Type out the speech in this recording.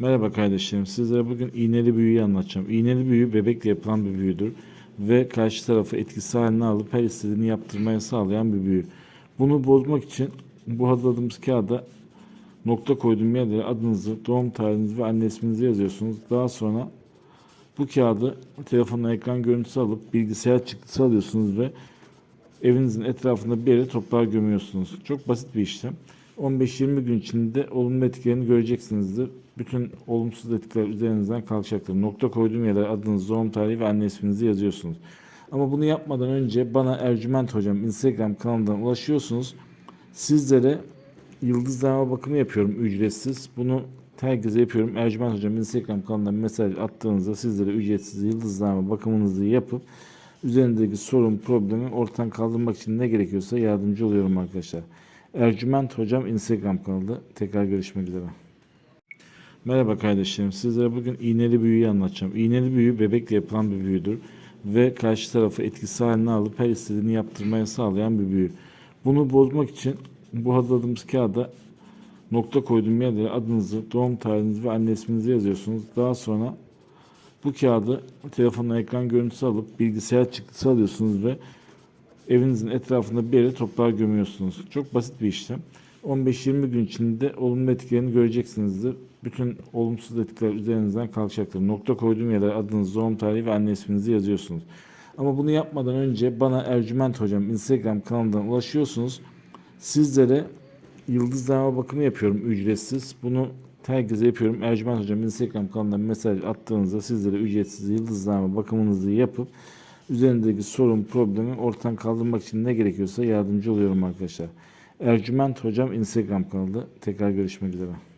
Merhaba kardeşlerim. Sizlere bugün iğneli büyüyü anlatacağım. İğneli büyü bebekle yapılan bir büyüdür ve karşı tarafı etkisi haline alıp her istediğini yaptırmaya sağlayan bir büyü. Bunu bozmak için bu hazırladığımız kağıda nokta koyduğum yerlere adınızı, doğum tarihinizi ve anne isminizi yazıyorsunuz. Daha sonra bu kağıdı telefonla ekran görüntüsü alıp bilgisayar çıktısı alıyorsunuz ve evinizin etrafında bir yere toprağa gömüyorsunuz. Çok basit bir işlem. 15-20 gün içinde olumlu etkilerini göreceksinizdir. Bütün olumsuz etkiler üzerinizden kalkacaktır. Nokta koyduğum yere adınız, doğum tarihi ve anne isminizi yazıyorsunuz. Ama bunu yapmadan önce bana Ercüment Hocam Instagram kanalından ulaşıyorsunuz. Sizlere yıldızlama bakımı yapıyorum ücretsiz. Bunu herkese yapıyorum. Ercüment Hocam Instagram kanalından mesaj attığınızda sizlere ücretsiz yıldızlama bakımınızı yapıp üzerindeki sorun, problemi ortadan kaldırmak için ne gerekiyorsa yardımcı oluyorum arkadaşlar. Ercüment Hocam Instagram kanalı. Tekrar görüşmek üzere. Merhaba kardeşlerim. Sizlere bugün iğneli büyüyü anlatacağım. İğneli büyü bebekle yapılan bir büyüdür ve karşı tarafı etkisi haline alıp her istediğini yaptırmaya sağlayan bir büyü. Bunu bozmak için bu hazırladığımız kağıda nokta koyduğum yerlere adınızı, doğum tarihinizi ve anne isminizi yazıyorsunuz. Daha sonra bu kağıdı telefonla ekran görüntüsü alıp bilgisayar çıktısı alıyorsunuz ve evinizin etrafında bir yere toprağa gömüyorsunuz. Çok basit bir işlem. 15-20 gün içinde olumlu etkilerini göreceksinizdir. Bütün olumsuz etkiler üzerinizden kalkacaktır. Nokta koyduğum yere adınız, doğum tarihi ve anne isminizi yazıyorsunuz. Ama bunu yapmadan önce bana Ercüment Hocam Instagram kanalından ulaşıyorsunuz. Sizlere yıldızlama bakımı yapıyorum ücretsiz. Bunu herkese yapıyorum. Ercüment Hocam Instagram kanalından mesaj attığınızda sizlere ücretsiz yıldızlama bakımınızı yapıp üzerindeki sorun, problemi ortadan kaldırmak için ne gerekiyorsa yardımcı oluyorum arkadaşlar. Ercüment Hocam Instagram kanalı. Tekrar görüşmek üzere.